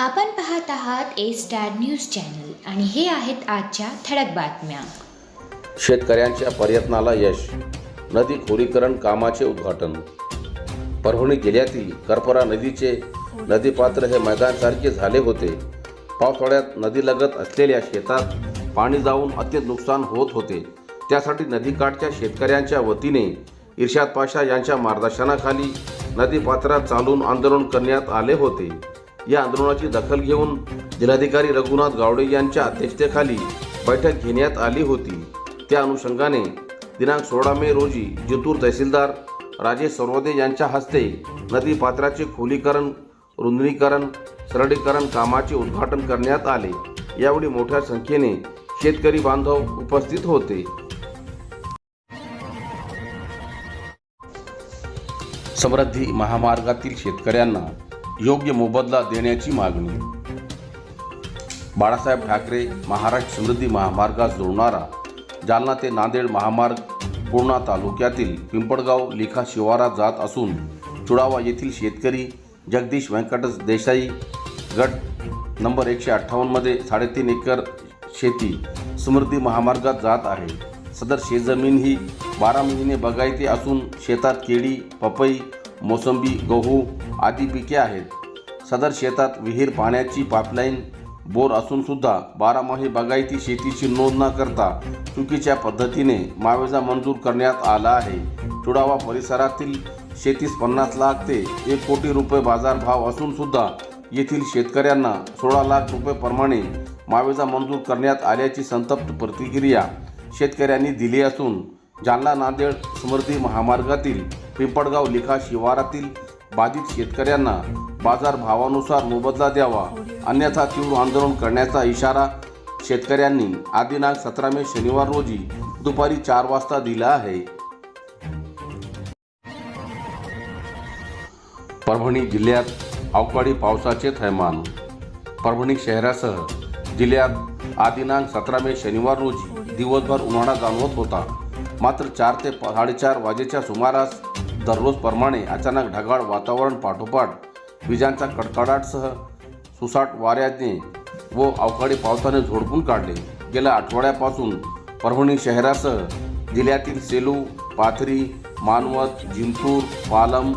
आपण पाहत आहात ए स्टार न्यूज चॅनल आणि हे आहेत आजच्या ठळक बातम्या. शेतकऱ्यांच्या प्रयत्नाला यश नदी खोलीकरण कामाचे उद्घाटन. परभणी जिल्ह्यातील करपरा नदीचे नदीपात्र हे मैदानसारखे झाले होते. पावसाळ्यात नदीलगत असलेल्या शेतात पाणी जाऊन अत्यंत नुकसान होत होते. त्यासाठी नदीकाठच्या शेतकऱ्यांच्या वतीने इर्शाद पाशा यांच्या मार्गदर्शनाखाली नदीपात्रात चालून आंदोलन करण्यात आले होते. या आंदोलनाची दखल घेऊन जिल्हाधिकारी रघुनाथ गावडे यांच्या अध्यक्षतेखाली बैठक घेण्यात आली होती. त्या अनुषंगाने दिनांक सोळा मे रोजी जितूर तहसीलदार राजेश सरवदे यांच्या हस्ते नदी पात्राचे खोलीकरण रुंदणीकरण सरळीकरण कामाचे उद्घाटन करण्यात आले. यावेळी मोठ्या संख्येने शेतकरी बांधव उपस्थित होते. समृद्धी महामार्गातील शेतकऱ्यांना योग्य मोबदला देण्याची मागणी. बाळासाहेब ठाकरे महाराष्ट्र समृद्धी महामार्गास जोडणारा जालना ते नांदेड महामार्ग पूर्णा तालुक्यातील पिंपळगाव लिखा शिवारात जात असून चुडावा येथील शेतकरी जगदीश व्यंकटस देसाई गट नंबर एकशे अठ्ठावन्नमध्ये साडेतीन एकर शेती समृद्धी महामार्गात जात आहे. सदर शेतजमीन ही बारा महिने बागायती असून शेतात केळी पपई मोसंबी गहू आदी पिके आहेत. सदर शेतात विहीर पाण्याची पाईपलाईन बोर असूनसुद्धा बारामाही बागायती शेतीची नोंद न करता चुकीच्या पद्धतीने मावेजा मंजूर करण्यात आला आहे. चुडावा परिसरातील शेतीस पन्नास लाख ते एक कोटी रुपये बाजारभाव असूनसुद्धा येथील शेतकऱ्यांना सोळा लाख रुपयेप्रमाणे मावेजा मंजूर करण्यात आल्याची संतप्त प्रतिक्रिया शेतकऱ्यांनी दिली असून जालना नांदेड समृद्धी महामार्गातील पिंपळगाव लिखा शिवारातील बाधित शेतकऱ्यांना बाजार भावानुसार मोबदला द्यावा अन्यथा तीव्र आंदोलन करण्याचा इशारा शेतकऱ्यांनी आदिनांक सतरा मे शनिवार रोजी दुपारी चार वाजता दिला आहे. परभणी जिल्ह्यात अवकाळी पावसाचे थैमान. परभणी शहरासह जिल्ह्यात आदिनांक सतरा मे शनिवार रोजी दिवसभर उन्हाळा जाणवत होता. मात्र चार ते साडेचार वाजेच्या सुमारास दररोजप्रमाणे अचानक ढगाळ वातावरण पाठोपाठ विजांचा कडकडाटसह सुसाट वाऱ्याने व अवकाळी पावसाने झोडपून काढले. गेल्या आठवड्यापासून परभणी शहरासह जिल्ह्यातील सेलू पाथरी मानवत जिंतूर पालम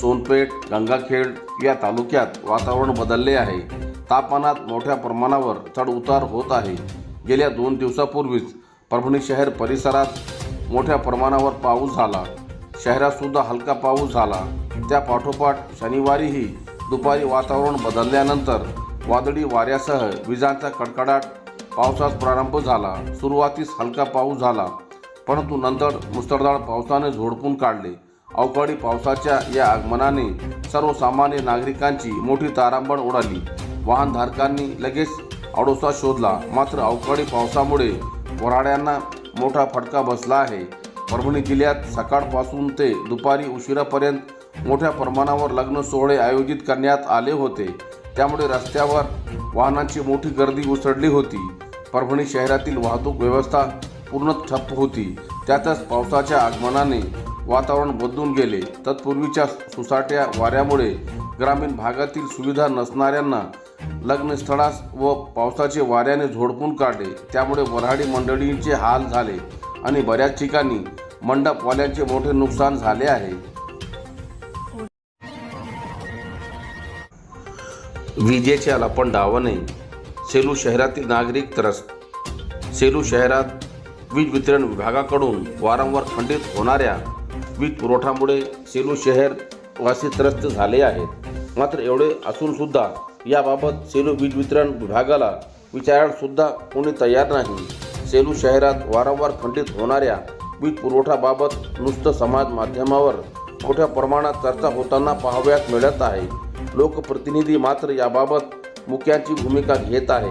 सोनपेठ गंगाखेड या तालुक्यात वातावरण बदलले आहे. तापमानात मोठ्या प्रमाणावर चढउतार होत आहे. गेल्या दोन दिवसापूर्वीच परभणी शहर परिसरात मोठ्या प्रमाणावर पाऊस झाला. शहरातसुद्धा हलका पाऊस झाला. त्या पाठोपाठ शनिवारीही दुपारी वातावरण बदलल्यानंतर वादळी वाऱ्यासह विजांचा कडकडाट पावसास प्रारंभ झाला. सुरुवातीस हलका पाऊस झाला परंतु नंतर मुसळधार पावसाने झोडपून काढले. अवकाळी पावसाच्या या आगमनाने सर्वसामान्य नागरिकांची मोठी तारांबळ उडाली वाहनधारकांनी लगेच आडोसा शोधला. मात्र अवकाळी पावसामुळे वराड्यांना मोठा फटका बसला आहे. परभणी जिल्ह्यात सकाळपासून ते दुपारी उशिरापर्यंत मोठ्या प्रमाणावर लग्न सोहळे आयोजित करण्यात आले होते. त्यामुळे रस्त्यावर वाहनांची मोठी गर्दी उसळली होती. परभणी शहरातील वाहतूक व्यवस्था पूर्ण ठप्प होती. त्यातच पावसाच्या आगमनाने वातावरण बदलून गेले. तत्पूर्वीच्या सुसाट्या वाऱ्यामुळे ग्रामीण भागातील सुविधा नसणाऱ्यांना लग्नस्थळास व पावसाचे वाऱ्याने झोडपून काढले. त्यामुळे वऱ्हाडी मंडळींचे हाल झाले. आणि बऱ्याच ठिकाणी मंडपवाल्यांचे मोठे नुकसान झाले आहे. विजेच्या लपंडावाने सेलू शहरातील नागरिक त्रस्त. सेलू शहरात वीज वितरण विभागाकडून वारंवार खंडित होणाऱ्या वीज पुरवठ्यामुळे सेलू शहर वासी त्रस्त झाले आहेत. मात्र एवढे असूनसुद्धा याबाबत सेलू वीज वितरण विभागाला विचारणसुद्धा कोणी तयार नाही. सेलू शहरात वारंवार खंडित होणाऱ्या वीज पुरवठाबाबत नुसतं समाज माध्यमावर मोठ्या प्रमाणात चर्चा होताना पाहावयास मिळत आहे. लोकप्रतिनिधी मात्र याबाबत मुख्यांची भूमिका घेत आहे.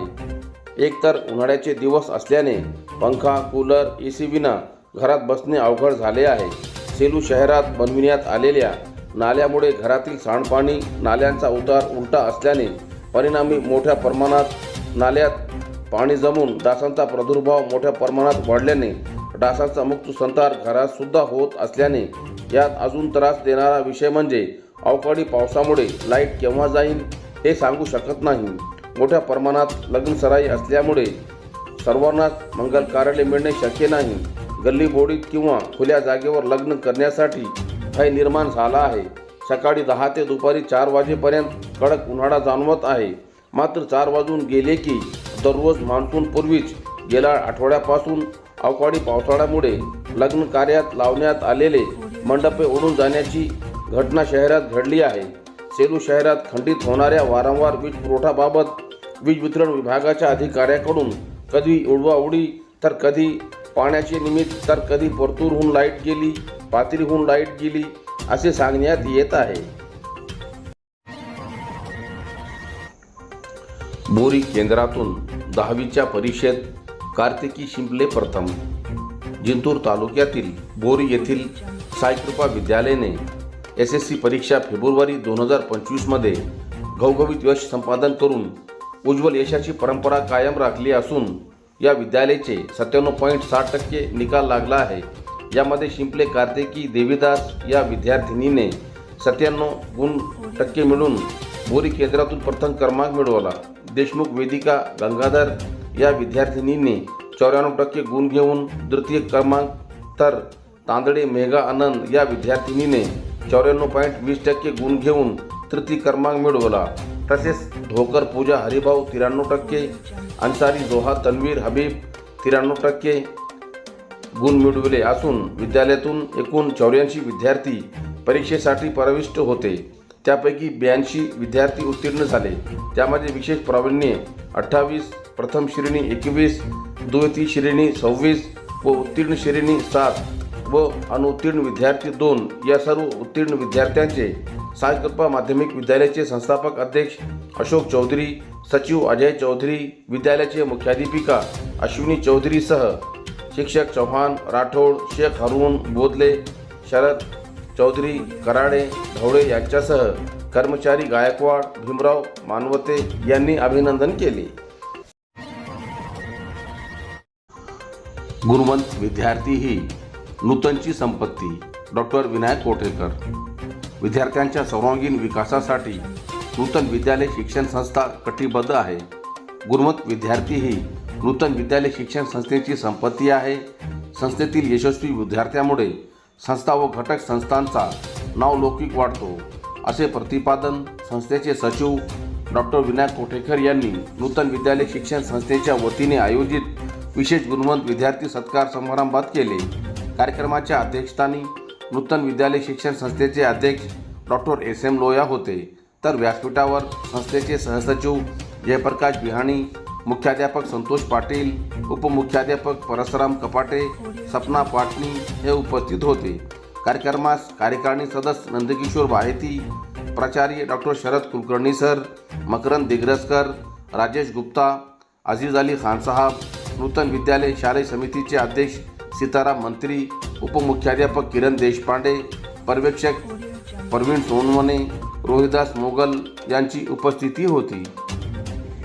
एकतर उन्हाळ्याचे दिवस असल्याने पंखा कूलर ए सी विना घरात बसणे अवघड झाले आहे. सेलू शहरात बनविण्यात आलेल्या नाल्यामुळे घरातील सांडपाणी नाल्यांचा उतार उलटा असल्याने परिणामी मोठ्या प्रमाणात नाल्यात पाणी जमून डासांचा प्रादुर्भाव मोठ्या प्रमाणात वाढल्याने डासांचा मुक्त संतार घरातसुद्धा होत असल्याने यात अजून त्रास देणारा विषय म्हणजे अवकाळी पावसामुळे लाइट केव्हा जाईल हे सांगू शकत नाही. मोठ्या प्रमाणात लग्नसराई असल्यामुळे सर्वांनाच मंगल कार्यालय मिळणे शक्य नाही. गल्ली बोडीत किंवा खुल्या जागेवर लग्न करण्यासाठी भय निर्माण झाला आहे. सकाळी दहा ते दुपारी चार वाजेपर्यंत कडक उन्हाळा जाणवत आहे. मात्र चार वाजून गेले की दररोज मान्सूनपूर्वीच गेल्या आठवड्यापासून अवकाळी पावसाळ्यामुळे लग्न कार्यात लावण्यात आलेले मंडपे उडून जाण्याची घटना शहरात घडली आहे. सेलू शहरात खंडित होणाऱ्या वारंवार वीज पुरवठाबाबत वीज वितरण विभागाच्या अधिकाऱ्याकडून कधी उडवाउडी तर कधी पाण्याचे निमित्त तर कधी परतूरहून लाइट गेली पाथरीहून लाइट गेली असे सांगण्यात येत आहे. बोरी केंद्रातून दहावीच्या परीक्षेत कार्तिकी शिंपले प्रथम. जिंतूर तालुक्यातील बोरी येथील साईकृपा विद्यालयाने एस एस सी परीक्षा फेब्रुवारी दोन हजार पंचवीसमध्ये घवघवीत यश संपादन करून उज्ज्वल यशाची परंपरा कायम राखली असून या विद्यालयाचे सत्त्याण्णव पॉईंट साठ टक्के निकाल लागला आहे. यामध्ये शिंपले कार्तिकी देवीदास या विद्यार्थिनीने सत्त्याण्णव गुण टक्के मिळून भोरी केंद्रातून प्रथम क्रमांक मिळवला. देशमुख वेदिका गंगाधर या विद्यार्थिनीने चौऱ्याण्णव टक्के गुण घेऊन तृतीय क्रमांक तर तांदळे मेघा आनंद या विद्यार्थिनीने चौऱ्याण्णव पॉईंट वीस टक्के गुण घेऊन तृतीय क्रमांक मिळवला. तसेच ढोकर पूजा हरिभाऊ त्र्याण्णव टक्के अन्सारी जोहा तन्वीर हबीब त्र्याण्णव टक्के गुण मिळविले असून विद्यालयातून एकूण चौऱ्याऐंशी विद्यार्थी परीक्षेसाठी प्रविष्ट होते. त्यापैकी ब्याऐंशी विद्यार्थी उत्तीर्ण झाले. त्यामध्ये विशेष प्रावीण्य अठ्ठावीस प्रथम श्रेणी एकवीस द्वितीय श्रेणी सव्वीस व उत्तीर्ण श्रेणी सात व अनुत्तीर्ण विद्यार्थी दोन. या सर्व उत्तीर्ण विद्यार्थ्यांचे साईकृपा माध्यमिक विद्यालयाचे संस्थापक अध्यक्ष अशोक चौधरी सचिव अजय चौधरी विद्यालयाचे मुख्याध्यापिका अश्विनी चौधरीसह शिक्षक चव्हाण राठोड शेख हरून बोदले शरद चौधरी कराडे ढवळे यांच्यासह कर्मचारी गायकवाड भीमराव मानवते यांनी अभिनंदन केले. गुणवंत विद्यार्थी ही नूतनची संपत्ती. डॉक्टर विनायक कोठेकर. विद्यार्थ्यांच्या सर्वांगीण विकासासाठी नूतन विद्यालय शिक्षण संस्था कटिबद्ध आहे. गुणवंत विद्यार्थी ही नूतन विद्यालय शिक्षण संस्थेची संपत्ती आहे. संस्थेतील यशस्वी विद्यार्थ्यामुळे संस्था व घटक संस्थांचा नावलौकिक वाढतो असे प्रतिपादन संस्थेचे सचिव डॉक्टर विनायक कोठेकर यांनी नूतन विद्यालय शिक्षण संस्थेच्या वतीने आयोजित विशेष गुणवंत विद्यार्थी सत्कार समारंभात केले. कार्यक्रमाच्या अध्यक्षस्थानी नूतन विद्यालय शिक्षण संस्थेचे अध्यक्ष डॉक्टर एस. एम. लोया होते. तर व्यासपीठावर संस्थेचे सहसचिव जयप्रकाश बिहाणी मुख्याध्यापक संतोष पाटील उपमुख्याध्यापक परसराम कपाटे सपना पाटणी हे उपस्थित होते. कार्यक्रमास कार्यकारिणी सदस्य नंदकिशोर बाहेती प्राचार्य डॉक्टर शरद कुलकर्णी सर मकरंद दिग्रसकर राजेश गुप्ता अजीज अली खान साहब नूतन विद्यालय शालेय समितीचे अध्यक्ष सीताराम मंत्री उपमुख्याध्यापक किरण देशपांडे पर्यवेक्षक प्रवीण सोनवणे रोहिदास मोगल यांची उपस्थिती होती.